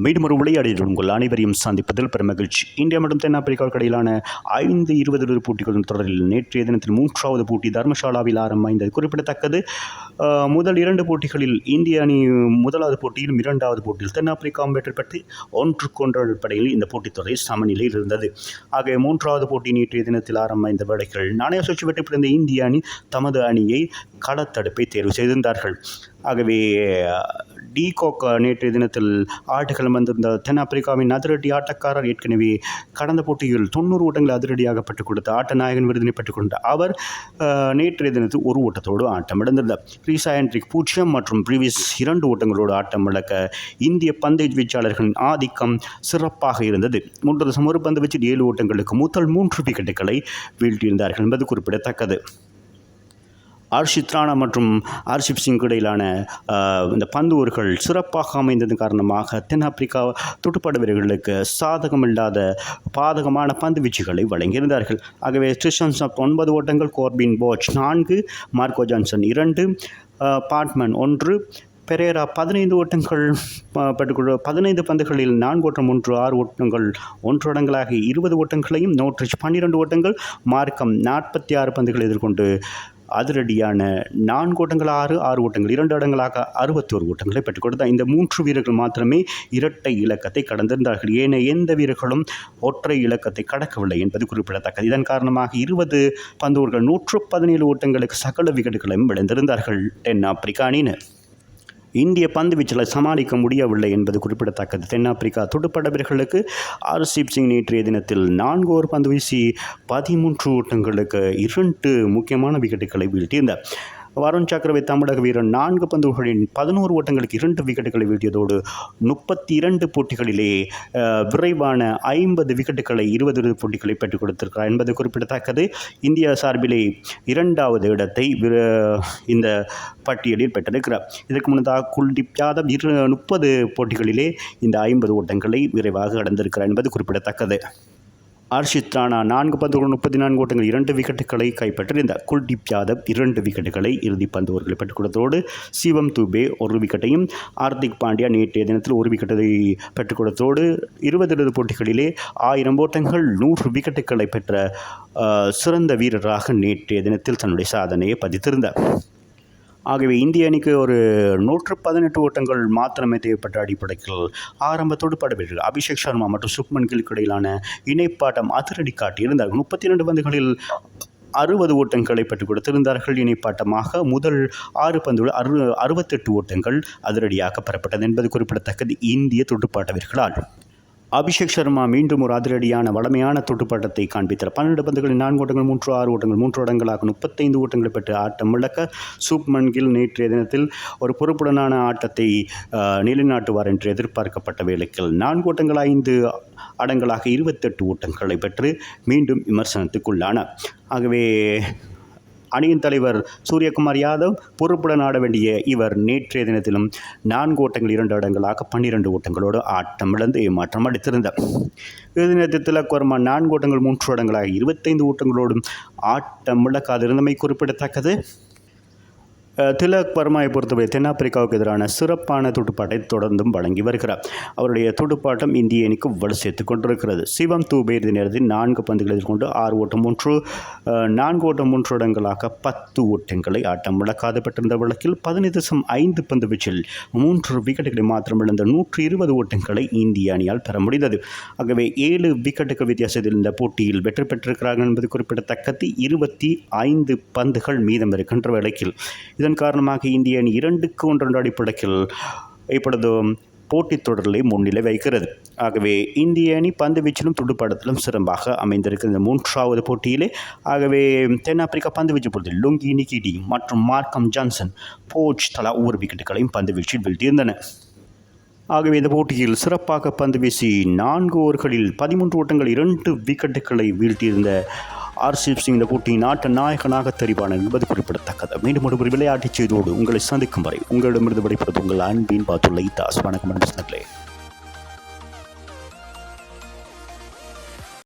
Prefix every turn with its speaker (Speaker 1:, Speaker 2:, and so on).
Speaker 1: மீண்டும் ஒரு விளையாடியில் உங்கள் அனைவரையும் சந்திப்பதில் பெருமகிழ்ச்சி. இந்தியா மற்றும் தென்னாப்பிரிக்காவுக்கு இடையிலான ஐந்து இருபது இருபது போட்டிகளின் தொடரில் நேற்றைய தினத்தில் மூன்றாவது போட்டி தர்மசாலாவில் ஆரம்பமைந்தது குறிப்பிடத்தக்கது முதல் இரண்டு போட்டிகளில் இந்திய அணி முதலாவது போட்டியிலும் இரண்டாவது போட்டியில் தென்னாப்பிரிக்காவும் வெற்றி பெற்று ஒன்றுக்கொன்று அடிப்படையில் இந்த போட்டித் தொடரில் சமநிலையில் இருந்தது. ஆகவே மூன்றாவது போட்டி நேற்றைய தினத்தில் ஆரம்பமைந்த வேடைகள் நாணய சுழற்சி வெற்றி பிறந்த இந்திய அணி தமது அணியை களத்தடுப்பை தேர்வு செய்திருந்தார்கள். ஆகவே டி கோக் நேற்றைய தினத்தில் ஆட்டுகளம் வந்திருந்த தென்னாப்பிரிக்காவின் அதிரடி ஆட்டக்காரர் ஏற்கனவே கடந்த போட்டியில் தொண்ணூறு ஓட்டங்கள் அதிரடியாக பெற்றுக் கொடுத்த ஆட்ட நாயகன் விருதினை பெற்றுக் கொண்ட அவர் நேற்றைய தினத்தில் ஒரு ஓட்டத்தோடு ஆட்டம் இழந்திருந்தார் ரீசா ஹென்ட்ரிக் பூஜ்ஜியம் மற்றும் பிரிவிஸ் இரண்டு ஓட்டங்களோடு ஆட்டம் இழக்க இந்திய பந்து வீச்சாளர்களின் ஆதிக்கம் சிறப்பாக இருந்தது. மூன்று தசம் ஒரு பந்து வச்சு ஏழு ஓட்டங்களுக்கு முதல் மூன்று விக்கெட்டுகளை வீழ்த்தியிருந்தார்கள் என்பது குறிப்பிடத்தக்கது. ஹர்ஷித் ராணா மற்றும் ஹர்ஷிப் சிங் இடையிலான இந்த பந்து ஊர்கள் சிறப்பாக அமைந்ததன் காரணமாக தென்னாப்பிரிக்கா துடுப்பாட்ட வீரர்களுக்கு சாதகமில்லாத பாதகமான பந்து வீச்சுகளை வழங்கியிருந்தார்கள். ஆகவே ஸ்டிஷன் ஒன்பது ஓட்டங்கள் கோர்பின் போச் நான்கு மார்க்கோ ஜான்சன் இரண்டு பாட்மன் ஒன்று பெரேரா பதினைந்து ஓட்டங்கள் பெற்றுக்கொள்ள பதினைந்து பந்துகளில் நான்கு ஓட்டம் ஒன்று ஆறு ஓட்டங்கள் ஒன்று இடங்களாக இருபது ஓட்டங்களையும் நோட்ரிச் பன்னிரெண்டு ஓட்டங்கள் மார்க்கம் நாற்பத்தி ஆறு பந்துகளை எதிர்கொண்டு அதிரடியான நான்கு ஓட்டங்கள் ஆறு ஆறு ஓட்டங்கள் இரண்டு இடங்களாக அறுபத்தோரு ஓட்டங்களை பெற்றுக் கொடுத்தார் இந்த மூன்று வீரர்கள் மாத்திரமே இரட்டை இலக்கத்தை கடந்திருந்தார்கள். ஏனைய எந்த வீரர்களும் ஒற்றை இலக்கத்தை கடக்கவில்லை என்பது குறிப்பிடத்தக்கது. இதன் காரணமாக இருபது பந்தூர்கள் நூற்று பதினேழு ஓட்டங்களுக்கு சகல விக்கெட்டுகளையும் விளைந்திருந்தார்கள் தென்னாப்பிரிக்கா அணியினர் இந்திய பந்து வீச்சலை சமாளிக்க முடியவில்லை என்பது குறிப்பிடத்தக்கது. தென்னாப்பிரிக்கா துடுப்பட வீரர்களுக்கு ஆர்சிப் சிங் நேற்றைய தினத்தில் நான்கு ஓர் பந்து வீசி பதிமூன்று ஓட்டங்களுக்கு இரண்டு முக்கியமான விக்கெட்டுகளை வீழ்த்தியிருந்தார். வருண் சக்கரவர்த்தி தமிழக வீரர் நான்கு பந்துகளின் பதினோரு ஓட்டங்களுக்கு இரண்டு விக்கெட்டுகளை வீழ்த்தியதோடு முப்பத்தி இரண்டு போட்டிகளிலே விரைவான ஐம்பது விக்கெட்டுகளை இருபது இருபது போட்டிகளை பெற்றுக் கொடுத்திருக்கிறார் என்பது குறிப்பிடத்தக்கது. இந்தியா சார்பிலே இரண்டாவது இடத்தை இந்த பட்டியலில் பெற்றிருக்கிறார். இதற்கு முன்னதாக குல்தீப் யாதவ் இரு முப்பது போட்டிகளிலே இந்த ஐம்பது ஓட்டங்களை விரைவாக கடந்திருக்கிறார் என்பது குறிப்பிடத்தக்கது. ஹர்ஷித் ராணா நான்கு பந்துகள் முப்பத்தி நான்கு ஓட்டங்கள் இரண்டு விக்கெட்டுகளை கைப்பற்றியிருந்தார். குல்தீப் யாதவ் இரண்டு விக்கெட்டுகளை இறுதி பந்து ஓவர்களை பெற்றுக் கொடுத்ததோடு சிவம் துபே ஒரு விக்கெட்டையும் ஹார்திக் பாண்டியா நேற்றைய தினத்தில் ஒரு விக்கெட்டை பெற்றுக் கொடுத்ததோடு இருபது இருபது போட்டிகளிலே ஆயிரம் ஓட்டங்கள் நூறு விக்கெட்டுகளை பெற்ற சிறந்த வீரராக நேற்றைய தினத்தில் தன்னுடைய சாதனையை பதித்திருந்தார். ஆகவே இந்திய அணிக்கு ஒரு நூற்று பதினெட்டு ஓட்டங்கள் மாத்திரமே தேவைப்பட்ட அடிப்படையில் ஆரம்ப துடுப்பாட்ட அபிஷேக் சர்மா மற்றும் சுக்மன் கிலுக்கு இடையிலான இணைப்பாட்டம் அதிரடி காட்டியிருந்தார்கள் முப்பத்தி இரண்டு பந்துகளில் அறுபது ஓட்டங்களை பெற்றுக் கொடுத்திருந்தார்கள். இணைப்பாட்டமாக முதல் ஆறு பந்துகள் அறு அறுபத்தெட்டு ஓட்டங்கள் அதிரடியாக பெறப்பட்டது என்பது குறிப்பிடத்தக்கது. இந்திய துடுப்பாட்ட வீரர்களால் அபிஷேக் சர்மா மீண்டும் ஒரு அதிரடியான வளமையான துடுப்பாட்டத்தை காண்பித்தார். பன்னெண்டு பந்துகளில் நான்கு ஓட்டங்கள் மூன்று ஆறு ஓட்டங்கள் மூன்று ஓட்டங்களாக முப்பத்தைந்து ஓட்டங்களை பெற்று ஆட்டம் இழக்க சூப்மன் கில் நேற்றைய தினத்தில் ஒரு பொறுப்புடனான ஆட்டத்தை நிலைநாட்டுவார் என்று எதிர்பார்க்கப்பட்ட வேளையில் நான்கு ஓட்டங்கள் ஐந்து அடங்களாக இருபத்தெட்டு ஓட்டங்களை பெற்று மீண்டும் விமர்சனத்துக்குள்ளானார். ஆகவே அணியின் தலைவர் சூரியகுமார் யாதவ் பொறுப்புடன் ஆட வேண்டிய இவர் நேற்றைய தினத்திலும் நான்கு ஓட்டங்கள் இரண்டு இடங்களாக பன்னிரண்டு ஓட்டங்களோடு ஆட்டம் இழந்து ஏமாற்றம் அடித்திருந்தார். இறுதி நேரத்தில் திலக் வர்மா? நான்கு ஓட்டங்கள் மூன்று இடங்களாக இருபத்தைந்து ஓட்டங்களோடும் ஆட்டம் இழக்காதிருந்தமை குறிப்பிடத்தக்கது. திலக் வர்மாவை பொறுத்தவரை தென்னாப்பிரிக்காவுக்கு எதிரான சிறப்பான துடுப்பாட்டை தொடர்ந்தும் வழங்கி வருகிறார். அவருடைய துடுப்பாட்டம் இந்திய அணிக்கு வலு சேர்த்து கொண்டிருக்கிறது. சிவம் தூபே இறுதி நேரத்தில் நான்கு பந்துகளை எதிர்கொண்டு ஆறு ஓட்டம் மூன்று நான்கு ஓட்டம் மூன்று இடங்களாக பத்து ஓட்டங்களை ஆட்டம் முழக்காது பெற்றிருந்த வழக்கில் பதினைந்து தசம் ஐந்து பந்து வீச்சில் மூன்று விக்கெட்டுகளை மாத்திரம் இழந்த நூற்று இருபது ஓட்டங்களை இந்திய அணியால் பெற முடிந்தது. ஆகவே ஏழு விக்கெட்டுகள் வித்தியாசத்தில் இந்த போட்டியில் வெற்றி பெற்றிருக்கிறார்கள் என்பது குறிப்பிடத்தக்கது. இருபத்தி ஐந்து பந்துகள் மீதம் இருக்கின்ற வேளையில் இதன் காரணமாக இந்திய அணி இரண்டுக்கு ஒன்றொன்று அடிப்படையில் இப்பொழுது போட்டித் தொடரிலே முன்னிலை வைக்கிறது ஆகவே இந்திய அணி பந்து வீச்சிலும் துடுப்பாட்டத்திலும் சிறப்பாக அமைந்திருக்கிறது. இந்த மூன்றாவது போட்டியிலே ஆகவே தென்னாப்பிரிக்கா பந்து வீச்சு பொறுத்தில் லுங்கி நிகிடி மற்றும் மார்க்கம் ஜான்சன் போச் தலா ஒவ்வொரு விக்கெட்டுகளையும் பந்து வீச்சில் வீழ்த்தியிருந்தன. ஆகவே இந்த போட்டியில் சிறப்பாக பந்து வீசி நான்கு ஓவர்களில் பதிமூன்று ஓட்டங்கள் இரண்டு விக்கெட்டுகளை வீழ்த்தியிருந்த ஆர்சிப் சிங் இந்த போட்டியின் ஆட்ட நாயகனாக தெரிவான என்பது குறிப்பிடத்தக்கது. மீண்டும் ஒரு விளையாட்டுச் செய்தோடு உங்களை சந்திக்கும் வரை உங்களிடமிருந்து விடைபெறுவது உங்கள் அன்பின் பாத்துள்ள தாஸ் வணக்கம் நண்பர்களே